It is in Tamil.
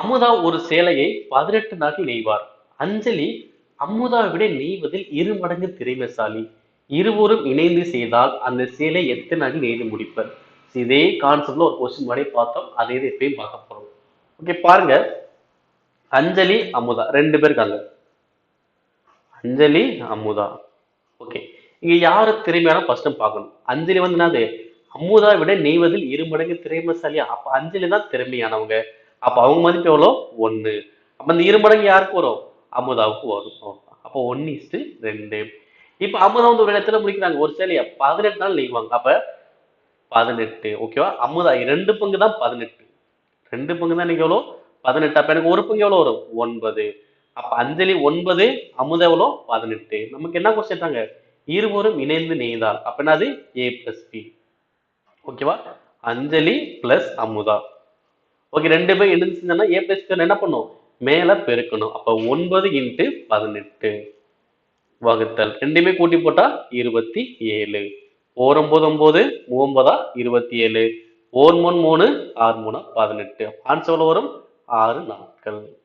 அமுதா ஒரு சேலையை பதினெட்டு நாட்கள் நெய்வார். அஞ்சலி அமுதாவை விட நெய்வதில் இரு மடங்கு திறமைசாலி. இருவரும் இணைந்து செய்தால் அந்த சேலை எத்தனை நாள் நெய்து முடிப்பர்? இதே கான்செப்ட்ல ஒரு கொஸ்டின் முன்னாடி பார்த்தோம். அதே இது எப்பயும் பார்க்க போறோம். ஓகே பாருங்க. அஞ்சலி அமுதா. ரெண்டு பேர் இருக்காங்க. அஞ்சலி அமுதா. ஓகே இங்க யாரு திறமையான ஃபர்ஸ்ட் பார்க்கணும். அஞ்சலி வந்து என்னது? அமுதா விட நெய்வதில் இரு மடங்கு திறமைசாலியா? அப்ப அஞ்சலி தான் திறமையானவங்க. அப்போ அவங்க மதிப்பு எவ்வளோ? ஒன்று அப்போ இந்த இரு மடங்கு யாருக்கு வரும்? அமுதாவுக்கு வரும். அப்போ ஒன்னு இஸ்ட்டு ரெண்டு. இப்போ அமுதா வந்து ஒரு இடத்துல முடிக்கிறாங்க? ஒரு சேலையை பதினெட்டு நாள் நெய்வாங்க. அப்போ பதினெட்டு. ஓகேவா அமுதா ரெண்டு பங்கு தான் பதினெட்டு. ரெண்டு பங்கு தான் எனக்கு எவ்வளோ? பதினெட்டு. அப்போ எனக்கு ஒரு பங்கு எவ்வளோ வரும்? ஒன்பது. அப்போ அஞ்சலி ஒன்பது அமுதா எவ்வளோ? பதினெட்டு. நமக்கு என்ன கொஸ்டின் இருவரும் இணைந்து நெய்தால். அப்போ என்னது? ஏ பிளஸ் பி ஓகேவா அஞ்சலி பிளஸ் அமுதா. ஓகே ரெண்டு எழுந்துச்சுன்னா ஏ பிளஸ் பி என்ன பண்ணும்? மேல பெருக்கணும். அப்ப ஒன்பது இன்ட்டு பதினெட்டு. வகுத்தல். ரெண்டுமே கூட்டி போட்டா இருபத்தி ஏழு. ஓர் ஒன்பது ஒன்பது இருபத்தி ஏழு. ஓர் மூணு மூணு ஆறு மூணா பதினெட்டு. ஆன்சர் வரும்? ஆறு நாட்கள்.